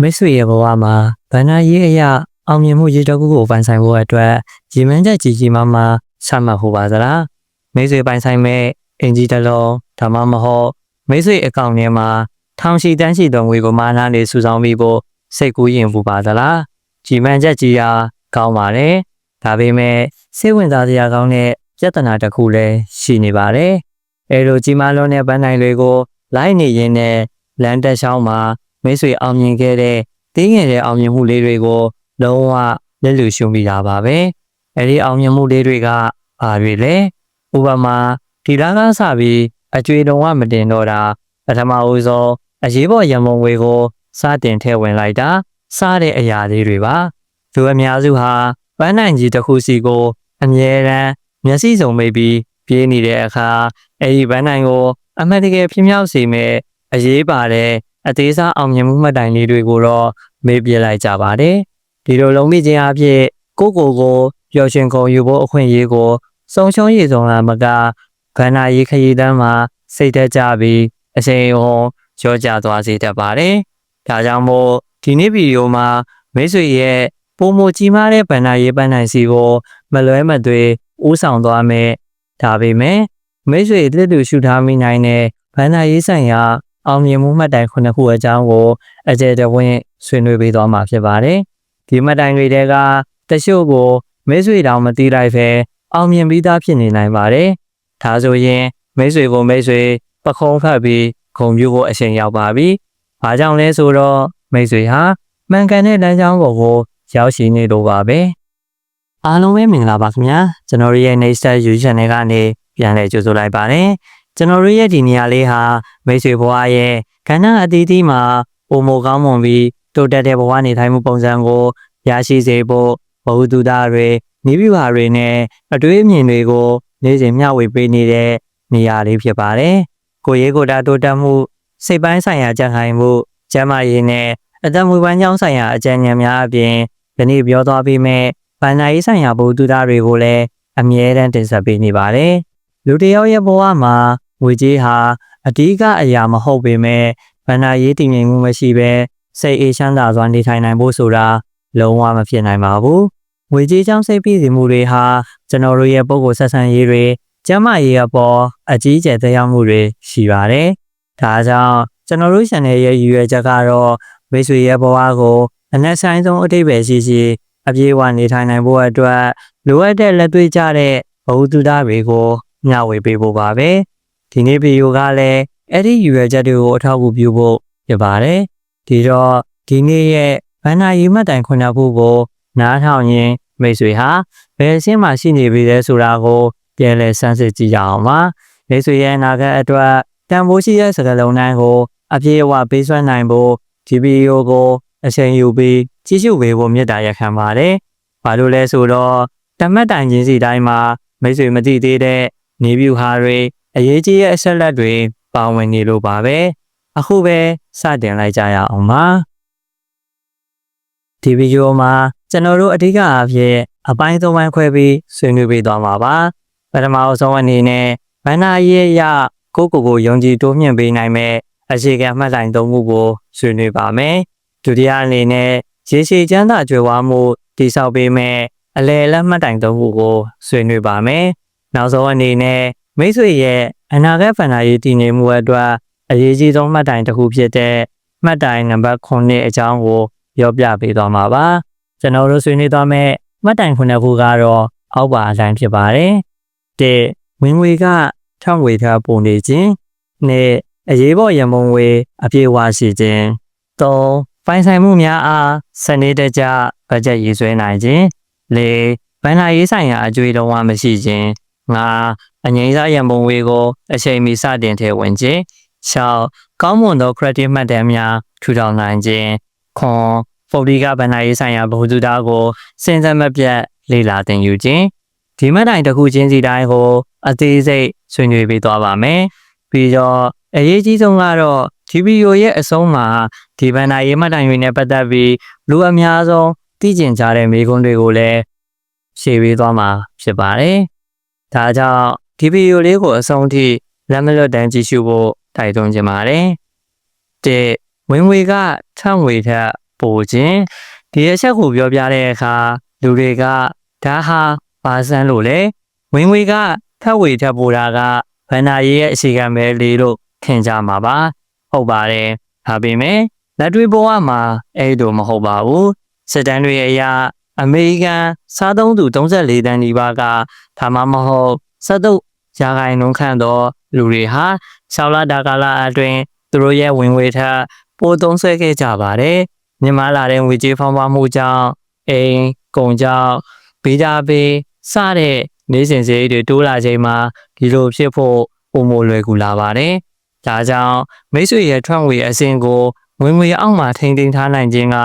မိတ်ဆွေရဲ့ဘဝမှာဗန္နာရေးအရာအောင်မြင်မှုရေတော်ခုကိုပိုင်ဆိုင်ဖို့အတွက်ရည်မှန်းချက်ကြီးကြီးမားမားချမှတ်ဖို့ပါသလားမိတ်ဆွေပိုင်ဆိုင်မဲ့အင်ဂျီတစ်လုံးဒါမှမဟုတ်မိတ်ဆွေအကောင့်ထဲမှာထောင်ရှိတန်းရှိသောငွေကိုမာနာနေစုဆောင်ပြီးဖို့စိတ်ကူးရင်ဖို့ပါသလားရည်မှန်းချက်ကြီးရာကောင်းပါတယ်ဒါပေမဲ့စိတ်ဝင်စားစရာကောင်းတဲ့ပြဿနာတစ်ခုလည်းရှိနေပါတယ်အဲလိုကြီးမားလွန်းတဲ့ဗန်းနိုင်တွေကိုလိုက်နေရင်းနဲ့လမ်းတက်ချောင်းမှာ မိတ်ဆွေအောင်မြင်ခဲ့တဲ့တင်းငယ်တဲ့အောင်မြင်မှုလေးတွေကိုလုံးဝလက်လူရှုံမိတာပါပဲအဲဒီအောင်မြင်မှုလေးတွေကဘာတွေလဲဥပမာဒီလားကစပြီးအကျွေတုံကမတင်တော့တာပထမဦးဆုံးအရေးပေါ်ရံမုံငွေကိုစတင်ထည့်ဝင်လိုက်တာစတဲ့အရာလေးတွေပါသူအများစုဟာပန်းနိုင်ကြီးတစ်ခုစီကို အမြဲတမ်းမျက်စိစုံမိတ်ပြီးပြေးနေတဲ့အခါအဲဒီပန်းနိုင်ကို အမှန်တကယ်ဖြစ်မြောက်စေမဲ့အရေးပါတဲ့ အသေးစားအောင်မြင်မှုမှတ်တိုင်လေးတွေကိုတော့မေးပြလိုက်ကြပါတယ်။ဒီလိုလုံးမိခြင်းအဖြစ်ကိုကိုကိုပျော်ရွှင်ကုန်ယူဖို့အခွင့်အရေးကိုစုံရှုံးရည်စုံလာမကဗန္နာရေးခရီးတန်းမှာစိတ်သက်ကြပြီးအချိန်ဟောကြောကြသွားစေတတ်ပါတယ်။ဒါကြောင့်မို့ဒီနေ့ဗီဒီယိုမှာမိတ်ဆွေရဲ့ပုံမကြီးမားတဲ့ဗန္နာရေးပန်းနိုင်စီကိုမလွဲမသွေဥဆောင်သွားမယ်။ဒါပေမဲ့မိတ်ဆွေတစ်တူရှုထားမိနိုင်တဲ့ဗန္နာရေးဆိုင်ရာ အောင်မြင်မှုမှတ်တိုင်ခုနှစ်ခုအကြောင်းကိုအကြံတဝင်းဆွေးနွေးပေးသွားမှာဖြစ်ပါတယ်။ဒီမှတ်တိုင်တွေကတချို့ကိုမိတ်ဆွေတောင်မသိလိုက်ပဲအောင်မြင်ပြီးသားဖြစ်နေနိုင်ပါတယ်။ဒါဆိုရင်မိတ်ဆွေကိုမိတ်ဆွေပခုံးဖတ်ပြီးဂုံပြူကိုအချိန်ရောက်ပါပြီ။ဘာကြောင့်လဲဆိုတော့မိတ်ဆွေဟာမှန်ကန်တဲ့လမ်းကြောင်းပေါ်ကိုရောက်ရှိနေလို့ပါပဲ။အားလုံးပဲမင်္ဂလာပါခင်ဗျာ။ကျွန်တော်တို့ရဲ့ Next YouTube Channel ကနေပြန်လည်ကြိုဆိုလိုက်ပါတယ်။ ကျွန်တော်တို့ရဲ့ဒီနေရာလေးဟာမိတ်ဆွေဘဝရဲ့ကဏ္ဍအသီးသီးမှာပုံမကောင်းမွန်ပြီးတိုးတက်တဲ့ဘဝနေထိုင်မှုပုံစံကိုရရှိစေဖို့ဘဝတုဒ္ဒတွေနိဗ္ဗာန်တွေနဲ့အတွေးအမြင်တွေကို နေ့စဉ်မျှဝေပေးနေတဲ့နေရာလေးဖြစ်ပါတယ်။ကိုယ်ရေးကိုယ်တာတိုးတက်မှုစိတ်ပိုင်းဆိုင်ရာကြံ့ခိုင်မှုကျန်းမာရေးနဲ့အသက်မွေးဝမ်းကြောင်းဆိုင်ရာအကြံဉာဏ်များအပြင်ဒီနေ့ပြောသွားပေးမယ့်ဗန္ဒာရေးဆိုင်ရာဘဝတုဒ္ဒတွေကိုလည်းအမြဲတမ်းတင်ဆက်ပေးနေပါတယ်။လူတစ်ယောက်ရဲ့ဘဝမှာ ငွေကြေးဟာအဓိကအရာမဟုတ်ပေမဲ့ဗန္နာရေးတည်ငြိမ်မှုမရှိဘဲစိတ်အေးချမ်းသာစွာနေထိုင်နိုင်ဖို့ဆိုတာလုံးဝမဖြစ်နိုင်ပါဘူး။ငွေကြေးကြောင့်စိတ်ပြည့်စုံမှုတွေဟာကျွန်တော်တို့ရဲ့ပုံကိုယ်ဆက်ဆံရေးတွေကျန်းမာရေးအပေါ်အကြီးအကျယ်သက်ရောက်မှုတွေရှိပါတယ်။ဒါကြောင့်ကျွန်တော်တို့ channel ရဲ့ရည်ရွယ်ချက်ကတော့မိတ်ဆွေရဲ့ဘဝကိုအနက်ဆိုင်ဆုံးအတိတ်ပဲရှိရှိအပြေးအဝနေထိုင်နိုင်ဖို့အတွက်လိုအပ်တဲ့လက်တွေ့ကျတဲ့ဘဝတုဒ္ဒတွေကိုမျှဝေပေးဖို့ပါပဲ ဒီနေ့ဗီဒီယိုကလည်းအဲ့ဒီယူရချက်တွေကိုအထောက်အကူပြုဖို့ဖြစ်ပါတယ်ဒီတော့ဒီနေ့ရဲ့ဘန္နာရီမှတ်တိုင်ခုနှစ်ခုကိုနားထောင်ရင်မိတ်ဆွေဟာဘယ်အဆင့်မှာရှိနေပြီလဲဆိုတာကိုပြန်လည်စမ်းစစ်ကြည့်ကြအောင်ပါမိတ်ဆွေရဲ့အနာဂတ်အတွက်တန်ဖိုးရှိတဲ့စကားလုံးတိုင်းကိုအပြည့်အဝပေးစွမ်းနိုင်ဖို့ဒီဗီဒီယိုကိုအချိန်ယူပြီးကြည့်ရှုပေးဖို့မြတ်တာရက်ခံပါတယ်ဘာလို့လဲဆိုတော့တမတ်တိုင်ချင်းစီတိုင်းမှာမိတ်ဆွေမသိသေးတဲ့နေဗျူဟာတွေ အရေးကြီးတဲ့အဆက်လက်တွေပါဝင်နေလို့ပါပဲအခုပဲစတင်လိုက်ကြရအောင်ပါဒီဗီဒီယိုမှာကျွန်တော်တို့အဓိကအဖြစ်အပိုင်းသုံးပိုင်းခွဲပြီးဆွေးနွေးပေးသွားမှာပါပထမအဆုံးအနေနဲ့ဗန္နာရေးရကိုကိုကိုယုံကြည်တိုးမြင့်ပေးနိုင်မဲ့အခြေခံမှတ်တိုင်သုံးခုကိုဆွေးနွေးပါမယ်ဒုတိယအနေနဲ့ရေရှည်ချမ်းသာကြွယ်ဝမှုတည်ဆောက်ပေးမဲ့အလဲလက်မှတ်တိုင်သုံးခုကိုဆွေးနွေးပါမယ်နောက်ဆုံးအနေနဲ့ မိတ်ဆွေရဲ့အနာဂတ်ဖန်တာရေးတည်နေမှုအတွက်အရေးကြီးဆုံးမှတ်တိုင်တစ်ခုဖြစ်တဲ့မှတ်တိုင်နံပါတ်9အကြောင်းကိုပြောပြပေးသွားမှာပါကျွန်တော်တို့ဆွေးနွေးသွားမယ့်မှတ်တိုင်9ခုကတော့အောက်ပါအတိုင်းဖြစ်ပါတယ်တဲ့ဝင်ငွေကထောက်ငွေထားပုံနေခြင်းနဲ့အရေးပေါ်ရန်ပုံငွေအပြည့်အဝရှိခြင်း၃ပိုင်ဆိုင်မှုများအားစနစ်တကျဘတ်ဂျက်ရေးဆွဲနိုင်ခြင်း၄ဘဏ္ဍာရေးဆိုင်ရာအကျွေးလုံးဝမရှိခြင်း၅ အငိမ့်စားရန်ပုံငွေကိုအချိန်မီစတင်ထည့်ဝင်ခြင်း၆ကောင်းမွန်သော credit မှတ်တမ်းများထူထောင်နိုင်ခြင်းခွန်ပုတ်ဒီကဗဏ္ဍာရေးဆိုင်ရာဗဟုသုတကိုစဉ်ဆက်မပြတ်လေ့လာသင်ယူခြင်းဒီမှတ်တိုင်တစ်ခုချင်းစီတိုင်းကို အသေးစိတ်ဆွေးနွေးပေးသွားပါမယ်ပြီးတော့အရေးကြီးဆုံးကတော့ဒီဗီဒီယိုရဲ့အဆုံးမှာဒီဗဏ္ဍာရေးမှတ်တိုင်တွေနဲ့ပတ်သက်ပြီးလူအများဆုံးသိကျင်ကြတဲ့မေးခွန်းတွေကိုလည်းရှင်းပေးသွားမှာဖြစ်ပါတယ်။ဒါကြောင့် ဒီဗီဒီယိုလေးကိုအဆုံးထိလက်မလွတ်တမ်းကြည့်ရှုဖို့တိုက်တွန်းချင်ပါတယ်။တဲ့ဝင်ငွေကထငွေထက်ပိုခြင်းဒီအချက်ကိုပြောပြတဲ့အခါလူတွေကဒါဟာဘာစမ်းလို့လဲဝင်ငွေကထက်ဝေထက်ပိုတာကဗန္နာရေးရဲ့အစီကံပဲလေလို့ထင်ကြမှာပါဟုတ်ပါတယ်ဒါပေမဲ့လက်တွေ့ဘဝမှာအဲ့လိုမဟုတ်ပါဘူးစစ်တမ်းတွေအရအမေရိကန်စားသုံးသူ34တန်းဒီပါကဒါမှမဟုတ်စက်တုပ် ရာဂိုင်နှုန်းခန့်သောလူတွေဟာရှောက်လာတာကာလအတွင်းသူတို့ရဲ့ဝင်ငွေထက်ပိုသုံးဆွဲခဲ့ကြပါတယ်မြန်မာလာတဲ့ငွေကြေးဖောင်းပွားမှုကြောင့်အိမ်ကုန်ကြောင့်ဘေးကြဘေးစတဲ့နေစဉ်စရိတ်တွေတိုးလာချိန်မှာဒီလိုဖြစ်ဖို့ပုံမလွယ်ကူလာပါတယ်။ဒါကြောင့်မိတ်ဆွေရဲ့ထွက်ငွေအစဉ်ကိုဝင်ငွေအောက်မှာထိန်းသိမ်းထားနိုင်ခြင်းက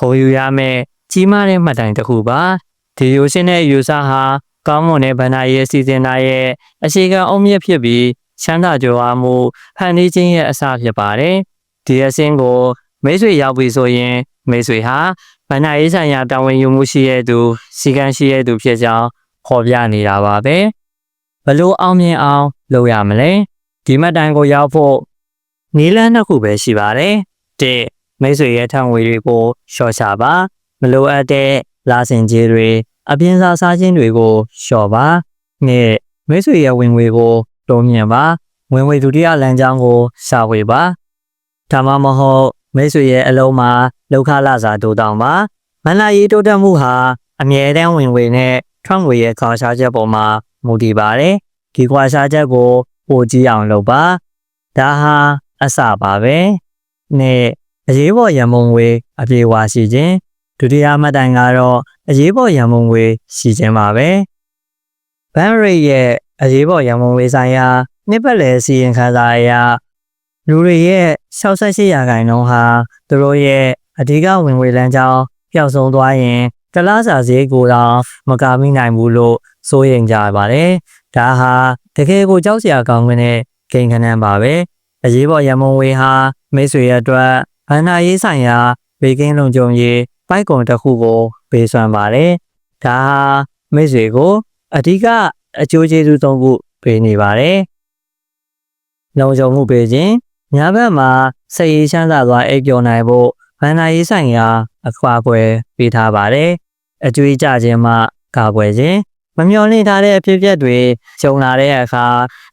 ဂုဏ်ယူရမယ့်ကြီးမားတဲ့မှတ်တိုင်တစ်ခုပါ။ဒီရိုးရှင်းတဲ့ယူဆဟာ ကောင်းမွန်တဲ့ဗန္ဒာရဲ့စီစဉ်သားရဲ့အခြေခံအုံမြင့်ဖြစ်ပြီးချမ်းသာကြွယ်ဝမှုဖန်တီးခြင်းရဲ့အစဖြစ်ပါတယ်။ဒီအစဉ်ကိုမိတ်ဆွေရောက်ပြီဆိုရင်မိတ်ဆွေဟာဗန္ဒာရေးဆိုင်ရာတာဝန်ယူမှုရှိတဲ့သူစီကံရှိတဲ့သူဖြစ်ကြောင်းခေါ်ပြနေတာပါပဲဘလို့အောင်မြင်အောင်လုပ်ရမလဲဒီမှတ်တိုင်ကိုရောက်ဖို့နီလန်းတစ်ခုပဲရှိပါတယ်တစ်မိတ်ဆွေရဲ့ထောင်ဝေတွေကိုရှော့ချပါမလိုအပ်တဲ့လာစင်ကြီးတွေ အပြင်းစားစားခြင်းတွေကိုလျှော့ပါနှစ်မိတ်ဆွေရဲ့ဝင်ငွေကိုတုံးမြင်ပါဝင်ငွေဒုတိယလမ်းကြောင်းကိုရှာဖွေပါဒါမှမဟုတ်မိတ်ဆွေရဲ့အလုံးမှာလောက်ခလာစာတိုးတောင်းပါမန္လာရေးတိုးတက်မှုဟာအမြဲတမ်းဝင်ငွေနဲ့ထွက်ငွေရဲ့ခွာရှားချက်ပေါ်မှာမူတည်ပါတယ်ဒီခွာရှားချက်ကိုပိုကြည့်အောင်လုပ်ပါဒါဟာအစပါပဲနဲ့အရေးပေါ်ရန်ပုံငွေအပြေဝါရှိခြင်းဒုတိယမှတ်တိုင်ကတော့ အရေးပေါ်ရန်ပုံငွေရှိခြင်းပါပဲဘန်ရိတ်ရဲ့အရေးပေါ်ရန်ပုံငွေဆိုင်ရာနှစ်ပတ်လည်စီရင်ခံစာအရလူတွေရဲ့68ရာခိုင်နှုန်းဟာသူတို့ရဲ့အဓိကဝင်ငွေလမ်းကြောင်းပျောက်ဆုံးသွားရင်တလားစာဈေးကိုတော့မကာမိနိုင်ဘူးလို့စိုးရိမ်ကြပါတယ်။ဒါဟာတကယ်ကိုကြောက်စရာကောင်းတဲ့ဂိမ်းခဏန်းပါပဲ။အရေးပေါ်ရမုံဝေဟာမိတ်ဆွေရဲ့အတွက်ဘန္နာရေးဆိုင်ရာဘေကင်းလုံခြုံရေးပိုက်ကွန်တစ်ခုကို ပေးစွမ်းပါတယ်။ဒါဟာမိတ်ဆွေကိုအဓိကအကျိုးကျေးဇူးသုံးခုပေးနေပါတယ်။လုံခြုံမှုပေးခြင်းညဘက်မှာစိတ်ရေးချမ်းသာစွာအိပ်ပျော်နိုင်ဖို့ဘန္နာရေးဆိုင်ရာအခွာအကွယ်ပေးထားပါတယ်။အကျွေးကြခြင်းမှကာကွယ်ခြင်းမမျှော်လင့်ထားတဲ့အဖြစ်အပျက်တွေကြုံလာတဲ့အခါ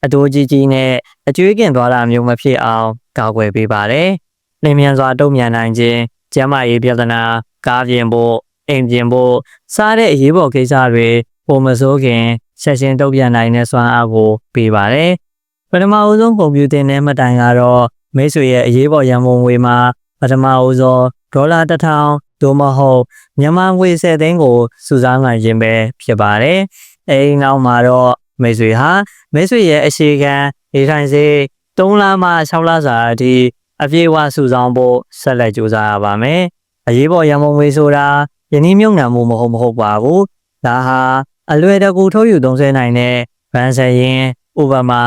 အတိုးကြီးကြီးနဲ့အကျွေးကျင်သွားတာမျိုးမဖြစ်အောင်ကာကွယ်ပေးပါတယ်။လင်းမြန်စွာတုံ့ပြန်နိုင်ခြင်းကျန်းမာရေးပြဿနာကားပြင်ဖို့ အိမ်ပြင်ဖို့စားတဲ့အရေးပေါ်ကိစ္စတွေပုံမစိုးခင်ဆက်ရှင်တုံ့ပြန်နိုင်တဲ့စွမ်းအားကိုပေးပါတယ်။ပထမအဆုံးကွန်ပျူတာနဲ့မှတ်တိုင်ကတော့မိတ်ဆွေရဲ့အရေးပေါ်ရန်ပုံငွေမှာပထမအဆုံးဒေါ်လာ1000သို့မဟုတ်မြန်မာငွေ10သိန်းကိုစုဆောင်းနိုင်ခြင်းပဲဖြစ်ပါတယ်။အဲဒီနောက်မှာတော့မိတ်ဆွေဟာမိတ်ဆွေရဲ့အရှိခံနေထိုင်စေ3လမှ6လစာအထိအပြည့်အဝစုဆောင်းဖို့ဆက်လက်ကြိုးစားရပါမယ်။အရေးပေါ်ရန်ပုံငွေဆိုတာ ယင်းနှမြုံနှံမှုမဟုတ်မဟုတ်ပါဘူး။ဒါဟာအလွယ်တကူထုတ်ယူသုံးစွဲနိုင်တဲ့ဗန်ဆယ်ရင်ဥပမာ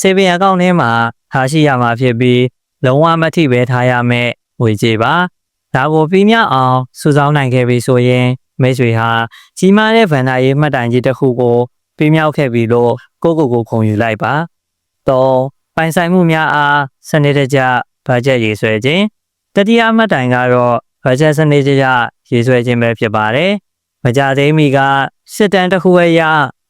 စေဗီယာကောင့်ထဲမှာထားရှိရမှာဖြစ်ပြီးလုံးဝမထိပဲထားရမယ်ငွေကြေးပါဒါကိုပြီးမြောက်အောင်စုဆောင်းနိုင်ခဲ့ပြီဆိုရင်မိတ်ဆွေဟာကြီးမားတဲ့ဗန်ဒါရေးမှတ်တိုင်ကြီးတစ်ခုကိုပြီးမြောက်ခဲ့ပြီလို့ကိုကိုကိုခုံယူလိုက်ပါတော့ပိုင်ဆိုင်မှုများအားစနစ်တကျဘတ်ဂျက်ရေးဆွဲခြင်းတတိယမှတ်တိုင်ကတော့ ဘတ်ဂျက်စနစ်တကျရေးဆွဲခြင်းပဲဖြစ်ပါတယ်မကြသေးမီကစစ်တမ်းတစ်ခုရဲ့ရ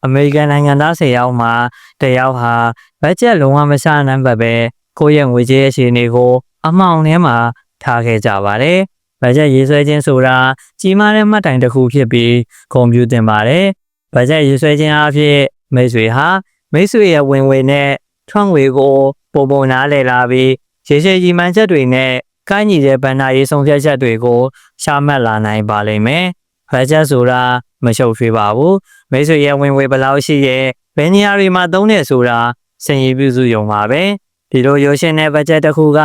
အမေရိကန်နိုင်ငံသား၁၀ယောက်မှာတယောက်ဟာဘတ်ဂျက်လုံးဝမရှာနိုင်ပါပဲကိုယ့်ရဲ့ငွေကြေးအခြေအနေကိုအမှောင်ထဲမှာထားခဲ့ကြပါတယ်။ဘတ်ဂျက်ရေးဆွဲခြင်းဆိုတာကြီးမားတဲ့မှတ်တိုင်တစ်ခုဖြစ်ပြီးကွန်ပျူတာတင်ပါတယ်။ဘတ်ဂျက်ရေးဆွဲခြင်းအဖြစ်မိတ်ဆွေဟာမိတ်ဆွေရဲ့ဝင်ငွေနဲ့ထွက်ငွေကိုပုံပုံနားလည်လာပြီးရေရှည်ကြီးမှန်ချက်တွေနဲ့ ကိုင်းညီတဲ့ဗန္နာရေးဆုံးဖြတ်ချက်တွေကိုရှာမှတ်လာနိုင်ပါလိမ့်မယ်။ဘတ်ဂျက်ဆိုတာမရှုပ်ထွေးပါဘူး။မိတ်ဆွေရဲ့ဝင်ငွေဘယ်လောက်ရှိရဲ့ဘယ်နေရာတွေမှာသုံးနေဆိုတာစင်ရည်ပြုစုရုံပါပဲ။ဒီလိုရိုးရှင်းတဲ့ဘတ်ဂျက်တစ်ခုက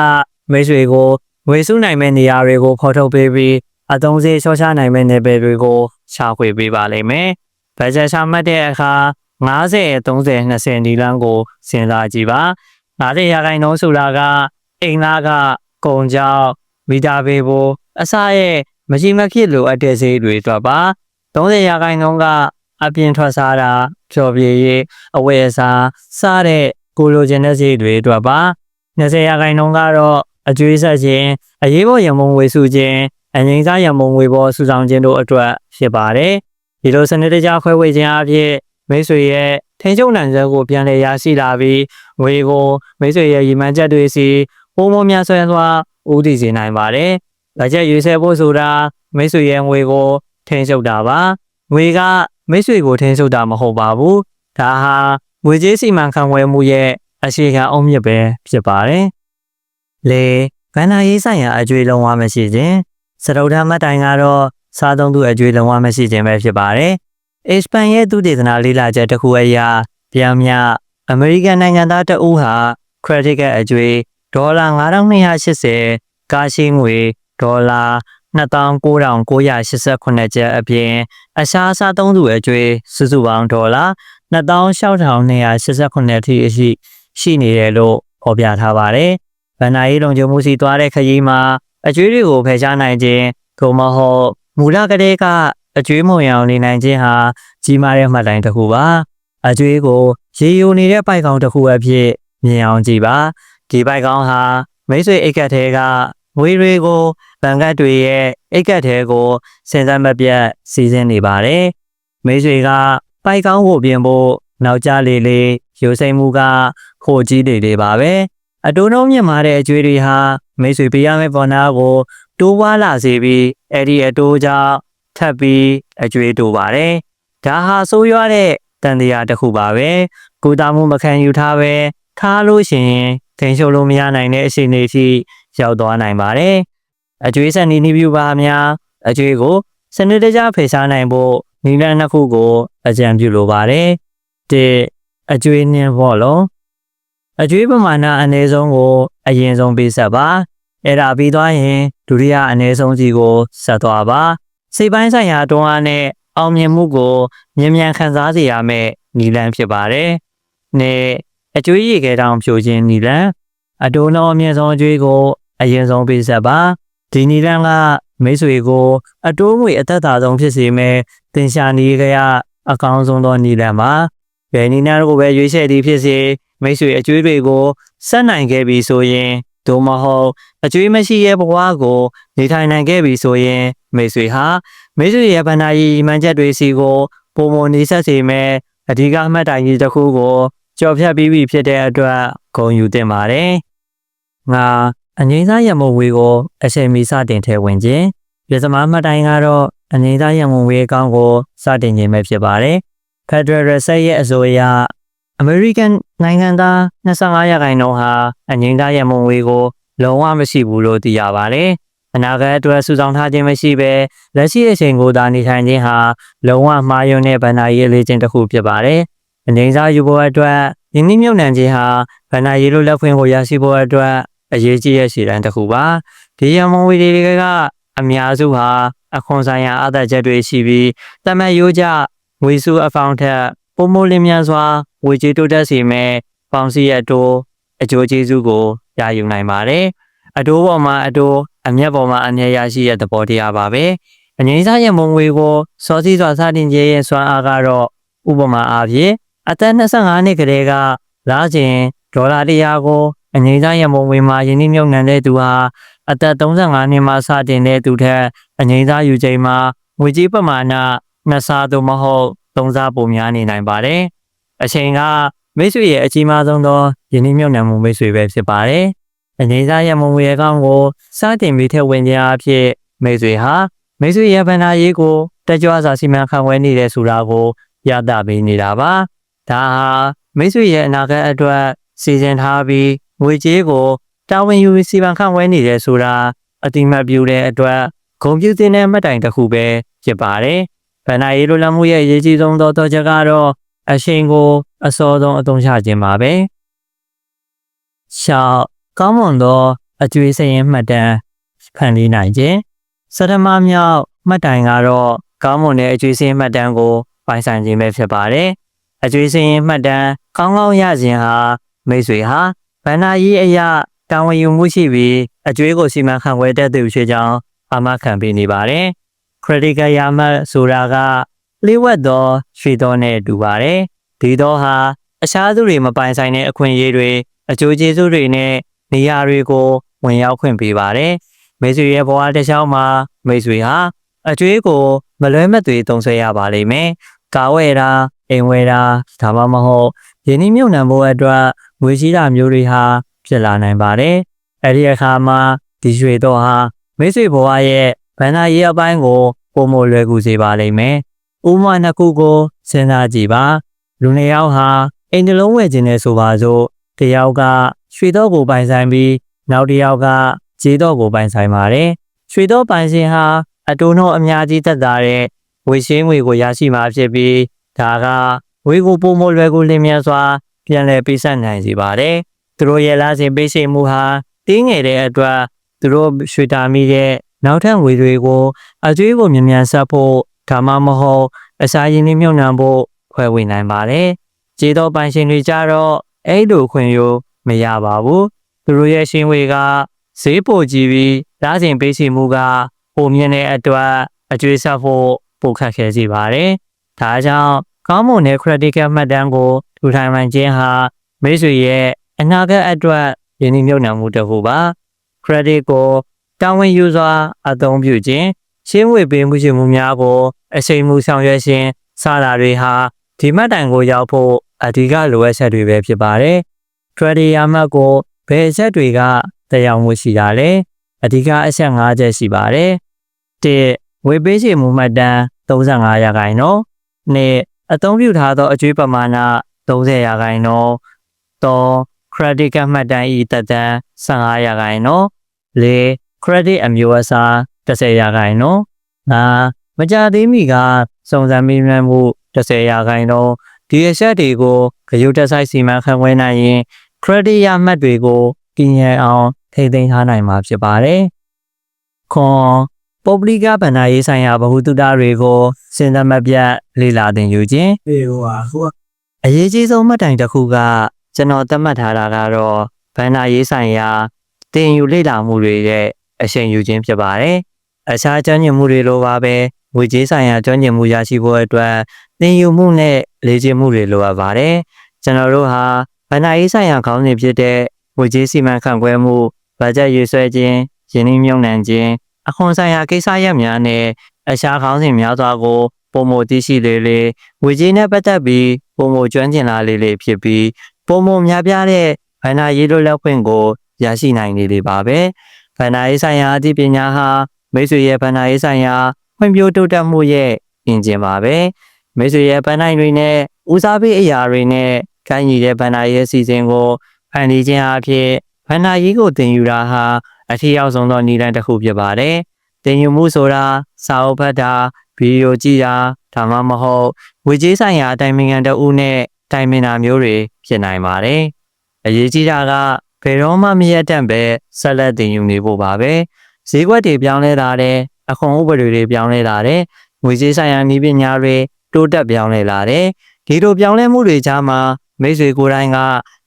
မိတ်ဆွေကိုငွေစုနိုင်မဲ့နေရာတွေကိုဖော်ထုတ်ပေးပြီးအသုံးစရိတ်ချောချနိုင်မဲ့နယ်ပယ်တွေကိုရှာဖွေပေးပါလိမ့်မယ်။ဘတ်ဂျက်ရှာမှတ်တဲ့အခါ90 30 20ဒီလမ်းကိုစဉ်းစားကြည့်ပါ။90ရာခိုင်နှုန်းဆိုတာကအိမ်သားက ကုန်ကြောက်မီတာဘေးဘိုးအစားရဲ့မရှိမဖြစ်လိုအပ်တဲ့ဈေးတွေအတွက်ပါ30ရာခိုင်နှုန်းကအပြင်ထွက်စားတာဖြော်ပြရေးအဝယ်အစားစားတဲ့ကိုလိုချင်တဲ့ဈေးတွေအတွက်ပါ20ရာခိုင်နှုန်းကတော့အကျွေးဆက်ခြင်းအရေးပေါ်ရမုံဝေစုခြင်းအငိမ့်စားရမုံငွေပေါ်စုဆောင်ခြင်းတို့အတွက်ဖြစ်ပါတယ်ဒီလိုစနစ်တကျခွဲဝေခြင်းအဖြစ်မိတ်ဆွေရဲ့ထိန်းချုပ်နိုင်စွမ်းကိုပြန်လည်ရရှိလာပြီးငွေကိုမိတ်ဆွေရဲ့ရည်မှန်းချက်တွေစီ ပုံမများဆွဲစွာဦးတည်စေနိုင်ပါတယ်။ဘတ်ဂျက်ရွေးဆဲဖို့ဆိုတာမိတ်ဆွေရဲ့ငွေကိုထိန်းချုပ်တာပါ။ငွေကမိတ်ဆွေကိုထိန်းချုပ်တာမဟုတ်ပါဘူး။ဒါဟာငွေကြေးစီမံခန့်ခွဲမှုရဲ့အခြေခံအုတ်မြစ်ပဲဖြစ်ပါတယ်။လေဘန္နာရေးဆိုင်ရာအကျွေးလုံးဝမရှိခြင်းစရုပ်ထမ်းမတ်တိုင်ကတော့စားသုံးသူအကျွေးလုံးဝမရှိခြင်းပဲဖြစ်ပါတယ်။ Expan ရဲ့သူတေသနာလေးလာချက်တစ်ခုအရာပြောင်းမြအမေရိကန်နိုင်ငံသားတဦးဟာ credit card အကျွေး ဒေါ်လာ9280ကားရှိငွေဒေါ်လာ29,989ကျပ်အပြင်အရှားစားသုံးသူအကျွေးစုစုပေါင်းဒေါ်လာ26,289ထိအရှိရှိနေတယ်လို့ဖော်ပြထားပါတယ်။ဗန်နာရေးလုံခြုံမှုစီသွားတဲ့ခရီးမှာအကျွေးတွေကိုဖယ်ရှားနိုင်ခြင်းသို့မဟုတ်မူလကတည်းကအကျွေးမုံရောင်နေနိုင်ခြင်းဟာကြီးမားတဲ့မှတ်တိုင်တစ်ခုပါ။အကျွေးကိုရေယိုနေတဲ့ပိုက်ကောင်တစ်ခုအဖြစ်မြင်အောင်ကြည့်ပါ။ ဒီပိုက်ကောင်ဟာမိတ်ဆွေအိတ်ကတ်ထဲကငွေတွေကိုဗန်ကတ်တွေရဲ့အိတ်ကတ်ထဲကိုစင်စမ်းမပြတ်စီးဆင်းနေပါတယ်။မိတ်ဆွေကပိုက်ကောင်းကိုပြင်ဖို့နောက်ကျလေလေရိုးစိမ့်မှုကခိုကြီးလေလေပါပဲ။အတိုးနှုံးမြင့်မာတဲ့အကျွေးတွေဟာမိတ်ဆွေပေးရမယ့်ပေါ်နာကိုတိုးဝါလာစေပြီးအဲ့ဒီအတိုးကြောင့်ထပ်ပြီးအကျွေးတိုးပါတယ်။ဒါဟာဆိုးရွားတဲ့တန်တရားတစ်ခုပါပဲ။ကိုတာမှုမခံယူထားပဲထားလို့ရှိရင် ထင်ရှားလို့မရနိုင်တဲ့အခြေအနေထိရောက်သွားနိုင်ပါတယ်။အကျွေးဆက်နီနီဗျူပါများအကျွေးကိုစနစ်တကျဖေရှားနိုင်ဖို့နီလန်နှစ်ခုကိုအကြံပြုလိုပါတယ်။၁အကျွေးနှင်းဘောလုံးအကျွေးပမာဏအနည်းဆုံးကိုအရင်ဆုံးပေးဆက်ပါ။အဲ့ဒါပြီးသွားရင်ဒုတိယအနည်းဆုံးကြီးကိုဆက်သွားပါ။စိတ်ပိုင်းဆိုင်ရာတွန်းအားနဲ့အောင်မြင်မှုကိုမြန်မြန်ခံစားစေရမယ့်နီလန်ဖြစ်ပါတယ်။နှစ် အကျွေးရည်ခဲတောင်ဖြိုခြင်းနီလန်အတိုးနှောအမြင့်ဆုံးအကျွေးကိုအရင်ဆုံးပေးဆက်ပါဒီနီလန်ကမိတ်ဆွေကို အတိုးငွေအသက်သာဆုံးဖြစ်စေမဲ့တင်ရှာနေကြရအကောင်းဆုံးသောနီလန်ပါဘယ်နီလန်ကိုပဲရွေးချယ်သည်ဖြစ်စေမိတ်ဆွေအကျွေးတွေကိုဆက်နိုင်ခဲ့ပြီဆိုရင်ဒို့မဟုတ်အကျွေးမရှိရဲ့ဘဝကိုနေထိုင်နိုင်ခဲ့ပြီဆိုရင်မိတ်ဆွေဟာမိတ်ဆွေရဲ့ဗန္နာရီမှန်ချက်တွေစီကိုပုံမနေဆက်စေမဲ့အဓိကအမှတ်တိုင်ကြီးတစ်ခုကို ကြော်ဖြတ်ပြီးပြီဖြစ်တဲ့အတွက်ဂုဏ်ယူတင်ပါတယ်။ငါအငိမ့်စားရမုံဝေကိုအချိန်မီစတင်ထဲဝင်ခြင်းပြသမားမှတ်တိုင်ကတော့အငိမ့်စားရမုံဝေအကောင့်ကိုစတင်ခြင်းပဲဖြစ်ပါတယ်။ Federal Reserve ရဲ့အဆိုအရ American နိုင်ငံသား25ရာခိုင်နှုန်းဟာအငိမ့်သားရမုံဝေကိုလုံးဝမရှိဘူးလို့သိရပါတယ်။အနာဂတ်အတွက်စုဆောင်ထားခြင်းမရှိဘဲလက်ရှိအချိန်ကိုသာနေထိုင်ခြင်းဟာလုံးဝမှားယွင်းတဲ့ဗန္နာရေးလေ့ကျင့်တစ်ခုဖြစ်ပါတယ်။ အငိမ့်စားယူဖို့အတွက်ယင်းနှိမ့်မြုပ်နှံခြင်းဟာဗန္နာရေးလိုလက်ဖွင့်ကိုရရှိဖို့အတွက်အရေးကြီးတဲ့ရှည်တန်းတစ်ခုပါ။ဒီရမုံဝေတွေကအများစုဟာအခွန်ဆိုင်ရာအသက်ချက်တွေရှိပြီးတမတ်ရိုးကြငွေစုအဖောင်းထက်ပုံမိုလင်းများစွာဝေကြေးတိုးတက်စေမဲ့ပေါင်စီရတိုးအကျိုးကျေးဇူးကိုရယူနိုင်ပါတယ်။အတိုးပေါ်မှာအတိုးအမျက်ပေါ်မှာအမျက်ရရှိတဲ့သဘောတရားပါပဲ။အငိမ့်စားရမုံငွေကိုစောစီးစွာစတင်ခြင်းရဲ့စွမ်းအားကတော့ဥပမာအားဖြင့် အသက်25နှစ်ကလေးကလာခြင်းဒေါ်လာ100ကိုအငိမ့်စားရမုံငွေမှာယင်းနှမြုပ်နှံတဲ့သူဟာအသက်35နှစ်မှစတင်တဲ့သူထက်အငိမ့်စားယူချိန်မှာငွေကြေးပမာဏနှစ်ဆသို့မဟုတ်သုံးဆပိုများနေနိုင်ပါတယ်။အချိန်ကမိတ်ဆွေရဲ့အကြီးမားဆုံးသောယင်းနှမြုပ်နှံမှုမိတ်ဆွေပဲဖြစ်ပါတယ်။အငိမ့်စားရမုံငွေအကောင့်ကိုစတင်ပြီးထည့်ဝင်ခြင်းအဖြစ်မိတ်ဆွေဟာမိတ်ဆွေရဲ့ဗန္နာရေးကိုတက်ကြွစွာစီမံခန့်ခွဲနေတဲ့ဆိုတာကိုရသပေးနေတာပါ။ ဒါဟာမိတ်ဆွေရဲ့အနာဂတ်အတွက်စီစဉ်ထားပြီးငွေကြေးကိုတာဝန်ယူစီမံခန့်ခွဲနေတယ်ဆိုတာအတိမတ်ပြုတဲ့အတွက်ဂုံပြုတင်တဲ့မှတ်တိုင်တစ်ခုပဲဖြစ်ပါတယ်။ဗန္နာရေးလိုလမှုရဲ့အရေးကြီးဆုံးသောတော့ချက်ကတော့အရှင်ကိုအစောဆုံးအသုံးချခြင်းပါပဲ။ရှောက်ကောင်းမွန်သောအကျွေးစရင်မှတ်တမ်းဖန်တီးနိုင်ခြင်းစတမမြောက်မှတ်တိုင်ကတော့ကောင်းမွန်တဲ့အကျွေးစရင်မှတ်တမ်းကိုပိုင်ဆိုင်ခြင်းပဲဖြစ်ပါတယ်။ အကျွေးစရင်မှတ်တမ်းကောင်းကောင်းရခြင်းဟာမိတ်ဆွေဟာဗန္နာရေးအရာတာဝန်ယူမှုရှိပြီးအကျွေးကိုစီမံခန့်ခွဲတတ်သူဖြစ်ကြောင်းအာမခံပေးနေပါတယ်။ credit card ရမှတ်ဆိုတာကလျှို့ဝှက်သောရွှေသောနဲ့တူပါတယ်။ဒီသောဟာအခြားသူတွေမပိုင်ဆိုင်တဲ့အခွင့်အရေးတွေအကျိုးကျေးဇူးတွေနဲ့နေရာတွေကိုဝင်ရောက်ခွင့်ပေးပါတယ်။မိတ်ဆွေရဲ့ဘဝတစ်လျှောက်မှာမိတ်ဆွေဟာအကျွေးကိုမလွဲမသွေသုံးဆွဲရပါလိမ့်မယ်။ ကာဝဲတာအိမ်ဝဲတာဒါမှမဟုတ်ယင်းနှမြုံနှံဖို့အတွက်ငွေရှိတာမျိုးတွေဟာဖြစ်လာနိုင်ပါတယ်။အဲဒီအခါမှာဒီရွှေတော့ဟာမိတ်ဆွေဘဝရဲ့ဗန္နာရေးအပိုင်းကိုပုံမလွယ်ကူစေပါလိမ့်မယ်။ဥပမာနှစ်ခုကိုစဉ်းစားကြည့်ပါ။လူနှစ်ယောက်ဟာအိမ်တစ်လုံးဝယ်ခြင်းနဲ့ဆိုပါစို့တယောက်ကရွှေတော့ကိုပိုင်ဆိုင်ပြီးနောက်တစ်ယောက်ကကြေးတော့ကိုပိုင်ဆိုင်ပါတယ်။ရွှေတော့ပိုင်ရှင်ဟာအတူနှုံအများကြီးသက်သာတဲ့ ဝေရှင်းငွေကိုရရှိမှာဖြစ်ပြီးဒါကဝေကိုပုံမလွယ်ကူလင်းမြန်စွာပြန်လည်ပေးဆက်နိုင်စေပါတယ်။သူတို့ရဲ့လာစဉ်ပေးရှိမှုဟာတင်းငယ်တဲ့အတွက်သူတို့ရွှေတာမိတဲ့နောက်ထပ်ငွေတွေကိုအကျွေးကိုမြန်မြန်ဆက်ဖို့ဒါမှမဟုတ်အစာရင်းလေးမြုံနှံဖို့ဖွဲ့ဝေနိုင်ပါတယ်။ကြေးတော့ပိုင်ရှင်တွေကြတော့အဲ့လိုခွင့်ယူမရပါဘူး။သူတို့ရဲ့ရှင်ဝေကဈေးပိုကြည့်ပြီးလာစဉ်ပေးရှိမှုကပုံမြင့်တဲ့အတွက်အကျွေးဆက်ဖို့ ပိုခက်ခဲစေပါတယ်။ဒါကြောင့်ကောင်းမွန်တဲ့ credit card မှတ်တမ်းကိုထူထိုင်မှန်ခြင်းဟာမိတ်ဆွေရဲ့အနာဂတ်အတွက်ယင်းနှမြုပ်နှံမှုတစ်ခုပါ credit ကိုတာဝန်ယူစွာအသုံးပြုခြင်းရှင်းဝေပေးမှုရှိမှုများကိုအချိန်မူဆောင်ရွက်ခြင်းစတာတွေဟာဒီမှတ်တိုင်ကိုရောက်ဖို့အဓိကလိုအပ်ချက်တွေပဲဖြစ်ပါတယ်။ credit ရမှတ်ကိုဘယ်အချက်တွေကတရားမှုရှိတာလဲအဓိကအချက်၅ချက်ရှိပါတယ်။၁ ဝေပေးချေမှုမှတ်တမ်း35ရာခိုင်နှုန်း၂အသုံးပြုထားသောအကျွေးပမာဏ30ရာခိုင်နှုန်း၃ credit card မှတ်တမ်းဤတက်တန်း15ရာခိုင်နှုန်း၄ credit အမျိုးအစား10ရာခိုင်နှုန်း၅မကြသေးမီကစုံစမ်းမိမှန်မှု10ရာခိုင်နှုန်းဒီအချက်တွေကိုဂရုတစိုက်စီမံခန့်ခွဲနိုင်ရင် credit ရမှတ်တွေကိုပြင်းရအောင်ထိသိမ်းထားနိုင်မှာဖြစ်ပါတယ်။ခွန် ပုပ္ပလိကဗန္ဒာရေးဆိုင်ရာဗဟုသုတတွေကိုစဉ်းစားမပြတ်လေ့လာသင်ယူခြင်းဒီဟိုဟာဟိုကအရေးကြီးဆုံးမှတ်တိုင်တစ်ခုကကျွန်တော်သတ်မှတ်ထားတာကတော့ဗန္ဒာရေးဆိုင်ရာတင်ယူလေ့လာမှုတွေရဲ့အချိန်ယူခြင်းဖြစ်ပါတယ်။အခြားကျွမ်းကျင်မှုတွေလိုပါပဲငွေကြေးဆိုင်ရာကျွမ်းကျင်မှုရရှိဖို့အတွက်တင်ယူမှုနဲ့လေ့ကျင့်မှုတွေလိုအပ်ပါတယ်။ကျွန်တော်တို့ဟာဗန္ဒာရေးဆိုင်ရာခေါင်းစဉ်ဖြစ်တဲ့ငွေကြေးစီမံခန့်ခွဲမှု၊ဘတ်ဂျက်ရေးဆွဲခြင်း၊ရင်းနှီးမြှုပ်နှံခြင်း အခွန်ဆိုင်ရာကိစ္စရပ်များနဲ့အခြားခေါင်းစဉ်များစွာကိုပုံမသိရှိလေလေငွေကြေးနဲ့ပတ်သက်ပြီးပုံမကျွမ်းကျင်လာလေလေဖြစ်ပြီးပုံမများပြားတဲ့ဗန္ဒာရေးလွတ်လပ်ခွင့်ကိုရရှိနိုင်နေလေပါပဲဗန္ဒာရေးဆိုင်ရာအသိပညာဟာမိတ်ဆွေရဲ့ဗန္ဒာရေးဆိုင်ရာဖွံ့ဖြိုးတိုးတက်မှုရဲ့အင်ဂျင်ပါပဲမိတ်ဆွေရဲ့ဗန္ဒာတွေနဲ့ဦးစားပေးအရာတွေနဲ့ကိုင်းညီတဲ့ဗန္ဒာရေးအစီအစဉ်ကိုဖန်တီးခြင်းအဖြစ်ဗန္ဒာရေးကိုသင်ယူတာဟာ အထီရောက်ဆုံးသောနည်းလမ်းတစ်ခုဖြစ်ပါတယ်။တင်ယူမှုဆိုတာစာအုပ်ဖတ်တာဗီဒီယိုကြည့်တာဒါမှမဟုတ်ဝေကြေးဆိုင်ရာအတိုင်ပင်ခံတဦးနဲ့တိုင်ပင်တာမျိုးတွေဖြစ်နိုင်ပါတယ်။အရေးကြီးတာကဘယ်တော့မှမရက်တန့်ပဲဆက်လက်တင်ယူနေဖို့ပါပဲ။ဈေးကွက်တွေပြောင်းလဲလာတဲ့အခွန်ဥပဒေတွေပြောင်းလဲလာတဲ့ငွေကြေးဆိုင်ရာနည်းပညာတွေတိုးတက်ပြောင်းလဲလာတဲ့ဒီလိုပြောင်းလဲမှုတွေကြားမှာမိတ်ဆွေကိုယ်တိုင်က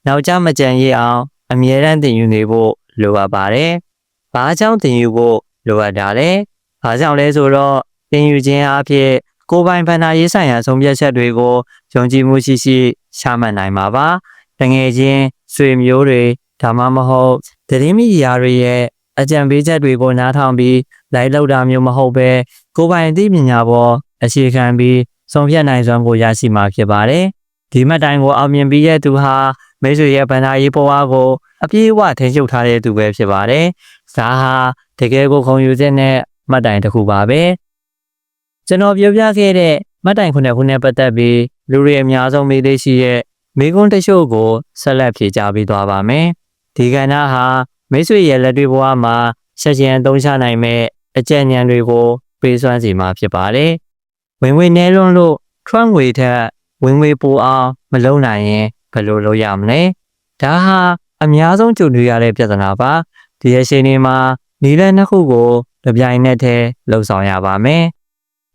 နောက်ကျမကြံရအောင်အမြဲတမ်းတင်ယူနေဖို့လိုအပ်ပါတယ်။ ဘာကြောင့်တင်ယူဖို့လိုအပ်တာလဲ။ဘာကြောင့်လဲဆိုတော့တင်ယူခြင်းအဖြစ်ကိုယ်ပိုင်ဖန်နာရေးဆိုင်ရာဆုံးဖြတ်ချက်တွေကိုယုံကြည်မှုရှိရှိရှာမှတ်နိုင်မှာပါ။တငယ်ချင်းဆွေမျိုးတွေဒါမှမဟုတ်သတင်းမီဒီယာတွေရဲ့အကြံပေးချက်တွေကိုနားထောင်ပြီးလိုက်လောက်တာမျိုးမဟုတ်ပဲကိုယ်ပိုင်အသိပညာပေါ်အခြေခံပြီးဆုံးဖြတ်နိုင်စွမ်းကိုရရှိမှာဖြစ်ပါတယ်။ဒီမှတ်တိုင်ကိုအောင်မြင်ပြီးရဲ့သူဟာ မိတ်ဆွေရဲ့ဗန္ဒာရေးပေါ်အားကိုအပြည့်အဝထိန်းချုပ်ထားတဲ့သူပဲဖြစ်ပါတယ်။ဒါဟာတကယ်ကိုခုံယူခြင်းနဲ့မှတ်တိုင်တစ်ခုပါပဲ။ကျွန်တော်ပြောပြခဲ့တဲ့မှတ်တိုင်ခုနှစ်ခုနဲ့ပတ်သက်ပြီးလူတွေအများဆုံးမေးသေးရှိရဲ့မိကွန်းတချို့ကိုဆက်လက်ဖြေကြားပေးသွားပါမယ်။ဒီကဏ္ဍဟာမိတ်ဆွေရဲ့လက်တွေ့ဘဝမှာဆက်ရှင်အသုံးချနိုင်မဲ့အကြံဉာဏ်တွေကိုပေးစွမ်းစီမှာဖြစ်ပါတယ်။ဝင်ဝင်နေလွန်းလို့ထွန်းငွေထက်ဝင်ငွေပိုအောင်မလုံးနိုင်ရင် ဘယ်လိုလုပ်ရမလဲဒါဟာအများဆုံးကြုံတွေ့ရတဲ့ပြဿနာပါဒီရရှိနေမှာနီလန်းနှစ်ခုကိုတပြိုင်နက်တည်းလှုပ်ဆောင်ရပါမယ်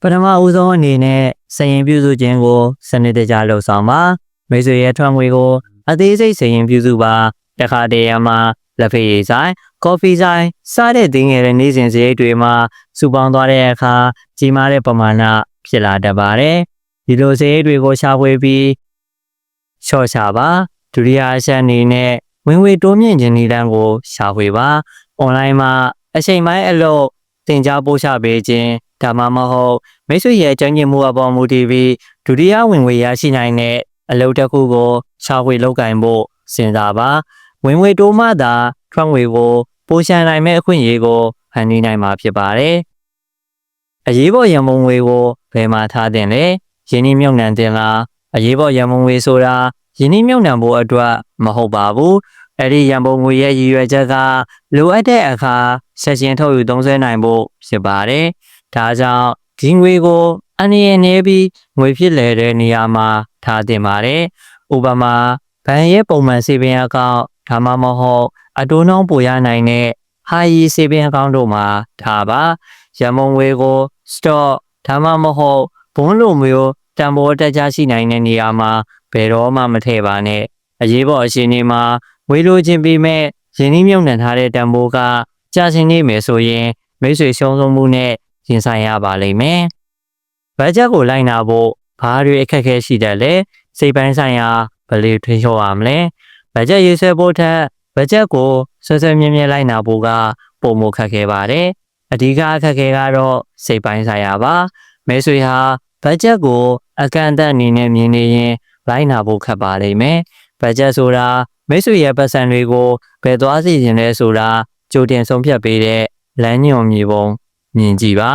ပထမဦးဆုံးအနေနဲ့စရင်ပြုစုခြင်းကိုစနစ်တကျလှုပ်ဆောင်ပါမိတ်ဆွေရဲ့ထွန်းငွေကို အသေးစိတ်စရင်ပြုစုပါတခါတည်းမှာလက်ဖေးရည်ဆိုင်ကော်ဖီဆိုင်စားတဲ့တင်းငယ်တဲ့နေ့စဉ်စရိတ်တွေမှာစုပေါင်းသွားတဲ့အခါကြီးမားတဲ့ပမာဏဖြစ်လာတတ်ပါတယ်ဒီလိုစရိတ်တွေကိုရှာဖွေပြီး လျှော့ချပါဒုတိယအချက်အနေနဲ့ဝင်ဝေတိုးမြင့်ခြင်းနည်းလမ်းကိုရှာဖွေပါအွန်လိုင်းမှာအချိန်ပိုင်းအလုပ်တင် जा ပို့ချပေးခြင်းဒါမှမဟုတ်မိတ်ဆွေရဲ့ကြံ့ကျင်မှုအပေါ်မူတည်ပြီးဒုတိယဝင်ငွေရရှိနိုင်တဲ့အလုပ်တစ်ခုကိုရှာဖွေလုပ်ကင်ဖို့စဉ်းစားပါဝင်ငွေတိုးမှသာထွက်ငွေကိုပိုရှန်နိုင်မဲ့အခွင့်အရေးကိုဖန်တီးနိုင်မှာဖြစ်ပါတယ်အရေးပေါ်ရန်ပုံငွေကိုဘယ်မှာထားတင်လဲယင်းနှမြုံနှံတင်လား အရေးပေါ်ရန်ပုံငွေဆိုတာယင်းနှမြုံနှံဖို့အတွက်မဟုတ်ပါဘူးအဲ့ဒီရန်ပုံငွေရဲ့ရည်ရွယ်ချက်ကလိုအပ်တဲ့အခါဆက်ရှင်ထုတ်ယူသုံးစွဲနိုင်ဖို့ဖြစ်ပါတယ်။ဒါကြောင့်ဒီငွေကိုအနေနဲ့နေပြီးငွေဖြစ်လေတဲ့နေရာမှာထားတင်ပါတယ်။ဥပမာဘဏ်ရဲ့ပုံမှန်စေပင်အကောင့်ဒါမှမဟုတ်အတိုးနှောင်းပိုရနိုင်တဲ့ဟာယီစေပင်အကောင့်တို့မှာထားပါ။ရန်ပုံငွေကို stock ဒါမှမဟုတ်ဘွန်းလိုမျိုး တန်ဖိုးတက်ကြရှိနိုင်တဲ့နေရာမှာဘယ်တော့မှမထည့်ပါနဲ့။အရေးပေါ်အခြေအနေမှာဝေလိုခြင်းပြီးမဲ့ရင်းနှီးမြုပ်နှံထားတဲ့တန်ဖိုးကကြာရှင်းနေမယ်ဆိုရင်မိတ်ဆွေရှုံးဆုံးမှုနဲ့ရင်ဆိုင်ရပါလိမ့်မယ်။ဘတ်ဂျက်ကိုလိုက်နာဖို့ဘာတွေအခက်အခဲရှိတယ်လဲစိတ်ပိုင်းဆိုင်ရာဘယ်လိုထွေးလျှော့ရမလဲ။ဘတ်ဂျက်ရေးဆွဲဖို့ထက်ဘတ်ဂျက်ကိုဆွဲဆွဲမြဲမြဲလိုက်နာဖို့ကပုံမခက်ခဲပါတယ်။အဓိကအခက်အခဲကတော့စိတ်ပိုင်းဆိုင်ရာပါ။ မိတ်ဆွေဟာဘတ်ဂျက်ကိုအကန့်အသတ်အနေနဲ့မြင်နေရင်လိုက်နာဖို့ခက်ပါလိမ့်မယ်။ဘတ်ဂျက်ဆိုတာမိတ်ဆွေရဲ့ပတ်စံတွေကိုဘယ်သွားစီခြင်းလဲဆိုတာကြိုတင်ဆုံးဖြတ်ပေးတဲ့လမ်းညွှန်မြေပုံမြင်ကြည့်ပါ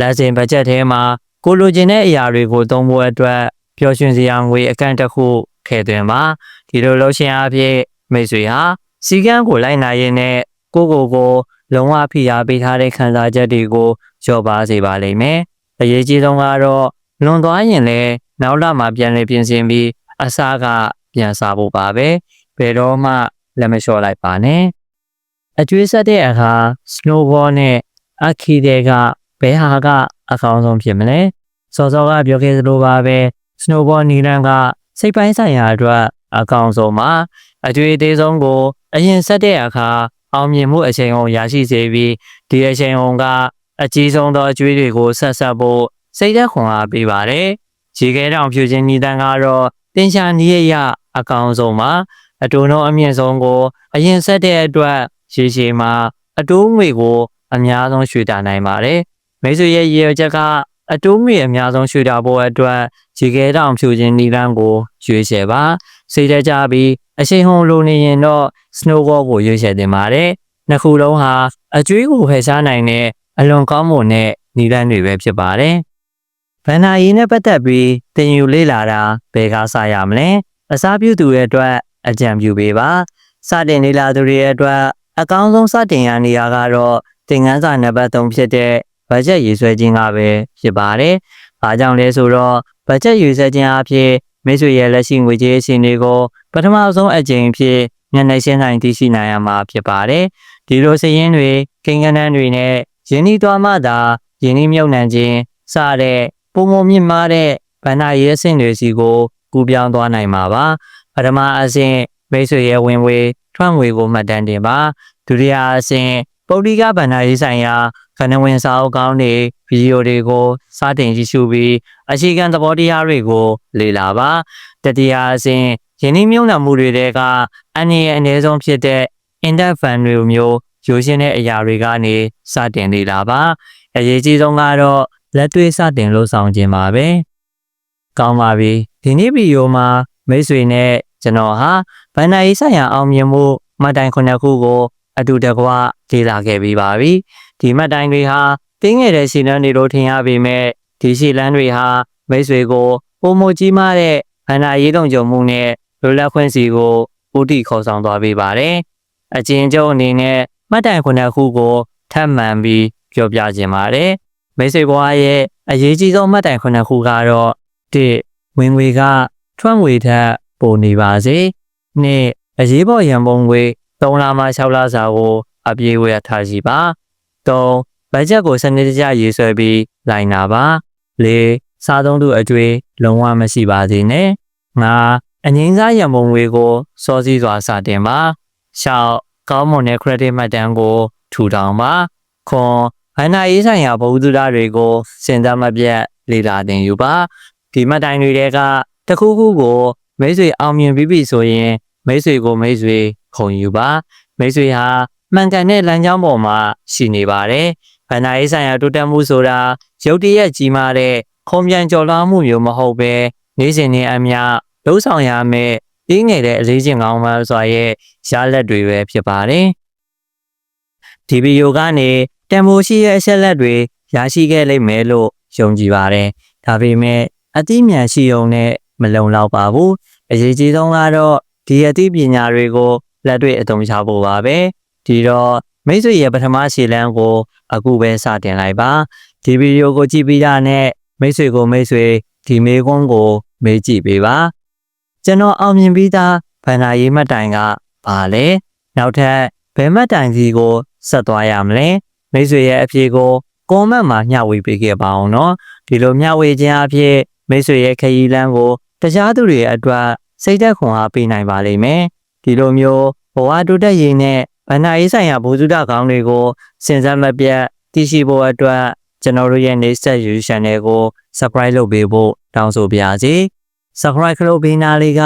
လက်စင်ဘတ်ဂျက်ထဲမှာကိုလိုချင်တဲ့အရာတွေကိုသုံးဖို့အတွက်ပျော်ရွှင်စရာငွေအကန့်တစ်ခုထည့်သွင်းပါဒီလိုလုပ်ရှင်အဖြစ်မိတ်ဆွေဟာစီကန်းကိုလိုက်နာရင်းနဲ့ကိုကိုကိုလုံးဝဖိအားပေးထားတဲ့ခံစားချက်တွေကိုလျော့ပါစေပါလိမ့်မယ် အရေးကြီးဆုံးကတော့လွန်သွားရင်လည်းနောက်လာမှပြန်လည်ပြင်ဆင်ပြီးအစားကပြန်စားဖို့ပါပဲဘယ်တော့မှလက်မလျှော့လိုက်ပါနဲ့အကျွေးဆက်တဲ့အခါ snowball နဲ့အခီတဲ့ကဘယ်ဟာကအကောင်းဆုံးဖြစ်မလဲစောစောကပြောခဲ့သလိုပါပဲ snowball နီလန်ကစိတ်ပိုင်းဆိုင်ရာအတွက်အကောင်းဆုံးပါအကျွေးအသေးဆုံးကို အရင်ဆက်တဲ့အခါအောင်မြင်မှုအချိန်အောင်ရရှိစေပြီးဒီအချိန်အောင်က အကြီးဆုံးသောအကျွေးတွေကိုဆက်ဆက်ဖို့စိတ်သက်ခွန်အားပေးပါတယ်ရေခဲတောင်ဖြူခြင်းနီတန်ကတော့တင်ရှာနီးရရအကောင်းဆုံးပါအတူနှုံးအမြင့်ဆုံးကို အရင်ဆက်တဲ့အတွက်ရေရှည်မှာ အတိုးငွေကို အများဆုံးရွှေ့တာနိုင်ပါတယ်။မိတ်ဆွေရဲ့ရည်ရွယ်ချက်ကအတိုးငွေအများဆုံးရွှေ့တာဖို့အတွက်ရေခဲတောင်ဖြူခြင်းနီလန်းကိုရွေးချယ်ပါ။စိတ်တကြပြီးအရှိန်ဟုန်လိုနေရင်တော့ snowball ကိုရွေးချယ်တင်ပါတယ်။နှစ်ခုလုံးဟာအကျွေးကိုဖယ်ရှားနိုင်တဲ့ အလွန်ကောင်းမွန်တဲ့နီလန်းတွေပဲဖြစ်ပါတယ်။ဗန်နာရီနဲ့ပတ်သက်ပြီးတင်ယူလေ့လာတာဘယ်ကစရမလဲ။အစားပြုသူရဲ့အတွက်အကြံပြုပေးပါစတင်နေလာသူတွေရဲ့အတွက်အကောင်းဆုံးစတင်ရနေရာကတော့သင်ခန်းစာနံပါတ်3ဖြစ်တဲ့ဘတ်ဂျက်ရေးဆွဲခြင်းကပဲဖြစ်ပါတယ်။ဘာကြောင့်လဲဆိုတော့ဘတ်ဂျက်ရေးဆွဲခြင်းအဖြစ်မိတ်ဆွေရဲ့လက်ရှိငွေကြေးအချိန်တွေကိုပထမဆုံးအကြိမ်ဖြစ်မျက်နှာရှင်းနိုင်သိရှိနိုင်ရမှာဖြစ်ပါတယ်။ဒီလိုစည်ရင်းတွေကိန်းဂဏန်းတွေနဲ့ ယင်းဤသွားမှသာယင်းဤမြုပ်နှံခြင်းစတဲ့ပုံမမြင့်မားတဲ့ဗန္နာရေးအဆင့်တွေစီကိုကူးပြောင်းသွားနိုင်မှာပါ။ပထမအဆင့်မိတ်ဆွေရဲ့ဝင်ဝေထွက်ငွေကိုမှတ်တမ်းတင်ပါဒုတိယအဆင့်ပုတ်တိကဗန္ဒာရေးဆိုင်ရာခဏဝင်စာအုပ်ကောင်းတွေဗီဒီယိုတွေကိုစတင်ကြည့်ရှုပြီးအခြေခံသဘောတရားတွေကို လေ့လာပါတတိယအဆင့်ယင်းနှမြုံနှံမှုတွေတဲကအနည်းအနည်းဆုံးဖြစ်တဲ့ index fund တွေမျိုး ရိုးရှင်းတဲ့အရာတွေကနေစတင်လေ့လာပါအရေးကြီးဆုံးကတော့လက်တွေ့စတင်လို့ဆောင်ခြင်းပါပဲကောင်းပါပြီဒီနေ့ဗီဒီယိုမှာမိတ်ဆွေနဲ့ကျွန်တော်ဟာဗန်နာရေးဆိုင်ရာအောင်မြင်မှုမှတ်တိုင်ခုနှစ်ခုကိုအတူတကွလေ့လာခဲ့ပြီးပါပြီဒီမှတ်တိုင်တွေဟာတင်းငယ်တဲ့ရှီလန်းတွေလို့ထင်ရပေမဲ့ဒီရှီလန်းတွေဟာမိတ်ဆွေကိုပုံမကြီးမားတဲ့ဗန်နာရေးတုံကြုံမှုနဲ့လွတ်လပ်ခွင့်စီကိုဦးတည်ခေါ်ဆောင်သွားပေးပါတယ်အကျဉ်းချုပ်အနေနဲ့ မှတ်တိုင်ခုနှစ်ခုကိုထပ်မံပြီးပြောပြခြင်းပါတယ်မိတ်ဆွေဘွားရဲ့အရေးကြီးဆုံးမှတ်တိုင်ခုနှစ်ခုကတော့၁ဝင်ငွေကထွက်ငွေထက်ပိုနေပါစေ။နှစ်အရေးပေါ်ရန်ပုံငွေ3လမှ6လစာကိုအပြေးဝယ်ထားရှိပါ။၃ဘတ်ဂျက်ကိုစနစ်တကျရေးဆွဲပြီးလိုက်နာပါ။၄စားသုံးသူအကျွေးလုံးဝမရှိပါစေနဲ့။၅အငိမ့်စားရန်ပုံငွေကိုစောစည်းစွာစတင်ပါ။၆ ကောင်းမွန်တဲ့ credit မှတ်တမ်းကိုထူထောင်ပါ။ခွန်ဘဏ္ဍာရေးဆိုင်ရာဗဟုသုတတွေကိုစဉ်းစားမပြတ်လေ့လာသင်ယူပါဒီမှတ်တိုင်တွေကတခုခုကိုမိတ်ဆွေအောင်မြင်ပြီးပြီဆိုရင်မိတ်ဆွေကိုမိတ်ဆွေခုံယူပါမိတ်ဆွေဟာမှန်ကန်တဲ့လမ်းကြောင်းပေါ်မှာရှိနေပါတယ်ဗန္ဒာရေးဆိုင်ရာတိုးတက်မှုဆိုတာရုတ်တရက်ကြီးမားတဲ့ခုံပြန်ကြော်လွှားမှုမျိုးမဟုတ်ပဲနေ့စဉ်နဲ့အမျှလှုပ်ဆောင်ရမယ့် အင်းငယ်တဲ့အလေးချင်းကောင်းမှစွာရဲ့ရလက်တွေပဲဖြစ်ပါတယ်ဒီဗီဒီယိုကနေတန်ဖိုးရှိရဲ့အချက်လက်တွေရရှိခဲ့လိမ့်မယ်လို့ယုံကြည်ပါတယ်ဒါပေမဲ့အသိဉာဏ်ရှိုံနဲ့မလုံလောက်ပါဘူးအရေးကြီးဆုံးကတော့ဒီအသိပညာတွေကိုလက်တွေ့အသုံးချဖို့ပါပဲဒီတော့မိတ်ဆွေရဲ့ပထမရှည်လန်းကို အခုပဲစတင်လိုက်ပါဒီဗီဒီယိုကိုကြည့်ပြီးတာနဲ့မိတ်ဆွေကိုမိတ်ဆွေဒီမေးခွန်းကိုမေးကြည့်ပေးပါ ကျွန်တော်အောင်မြင်ပြီးသားဗန္ဒာရေးမှတ်တိုင်ကဘာလဲနောက်ထပ်ဘယ်မှတ်တိုင်စီကိုဆက်သွားရမလဲမိတ်ဆွေရဲ့အဖြေကိုကွန်မန့်မှာမျှဝေပေးခဲ့ပါအောင်နော်ဒီလိုမျှဝေခြင်းအဖြစ်မိတ်ဆွေရဲ့ခရီးလမ်းကိုတခြားသူတွေအတွက်စိတ်သက်ခွန်အားပေးနိုင်ပါလိမ့်မယ်ဒီလိုမျိုးဘဝတိုးတက်ရေးနဲ့ဗန္ဒာရေးဆိုင်ရာဘုဇုဒကောင်းတွေကိုစဉ်ဆက်မပြတ်သိရှိဖို့အတွက်ကျွန်တော်တို့ရဲ့ Next Step YouTube Channel ကို Subscribe လုပ်ပေးဖို့တောင်းဆိုပါရစေ။ Subscribe လုပ်ပေးနာလေးက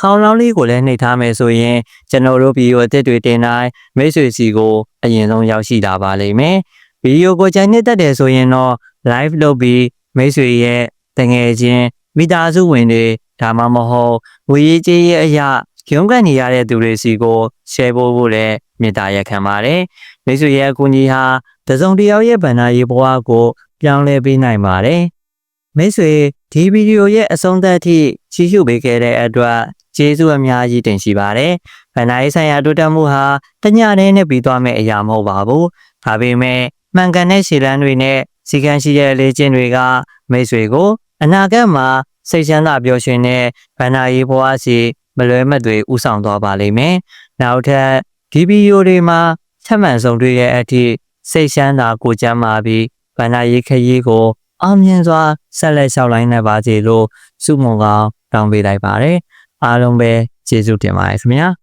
ခေါင်းလောင်းလေးကိုလည်းနှိပ်ထားမယ်ဆိုရင်ကျွန်တော်တို့ဗီဒီယိုအသစ်တွေတင်တိုင်းမိတ်ဆွေစီကိုအရင်ဆုံးရောက်ရှိတာပါလိမ့်မယ်။ဗီဒီယိုကိုကြိုက်နှစ်သက်တယ်ဆိုရင်တော့ live လုပ်ပြီးမိတ်ဆွေရဲ့တငယ်ချင်းမိသားစုဝင်တွေဒါမှမဟုတ်ငွေရေးကြေးရေးအရာရုန်းကန်နေရတဲ့သူတွေစီကို share ဖို့ဖို့လည်းမေတ္တာရက်ခံပါတယ်။မိတ်ဆွေရဲ့အကူအညီဟာတစုံတစ်ယောက်ရဲ့ဗန္ဒာရေးဘဝကိုပြောင်းလဲပေးနိုင်ပါတယ်။မိတ်ဆွေ ဒီဗီဒီယိုရဲ့အဆုံးသတ်အထိကြည့်ရှုပေးခဲ့တဲ့အတွက်ကျေးဇူးအများကြီးတင်ရှိပါတယ်။ဗန္ဒာရေးဆိုင်ရာတိုးတက်မှုဟာတညနေနဲ့ပြီးသွားမယ့်အရာမဟုတ်ပါဘူး။ဒါပေမဲ့မှန်ကန်တဲ့ရှည်လန်းတွေနဲ့စီကံရှိတဲ့လေ့ကျင့်တွေကမိတ်ဆွေကို အနာဂတ်မှာစိတ်ချမ်းသာပျော်ရွှင်တဲ့ဗန္ဒာရေးဘဝစီမလွဲမသွေဥဆောင်သွားပါလိမ့်မယ်။နောက်ထပ်ဒီဗီဒီယိုတွေမှာချက်မှန်ဆုံးတွေ့တဲ့အထိစိတ်ချမ်းသာကိုကျမ်းမာပြီးဗန္ဒာရေးခရီးကို အောင်မြင်စွာဆက်လက်လျှောက်လိုင်းနိုင်ပါစေလို့ဆုမွန်ကောင်းတောင်းပေးလိုက်ပါတယ်။အားလုံးပဲကျေးဇူးတင်ပါတယ်ခင်ဗျာ။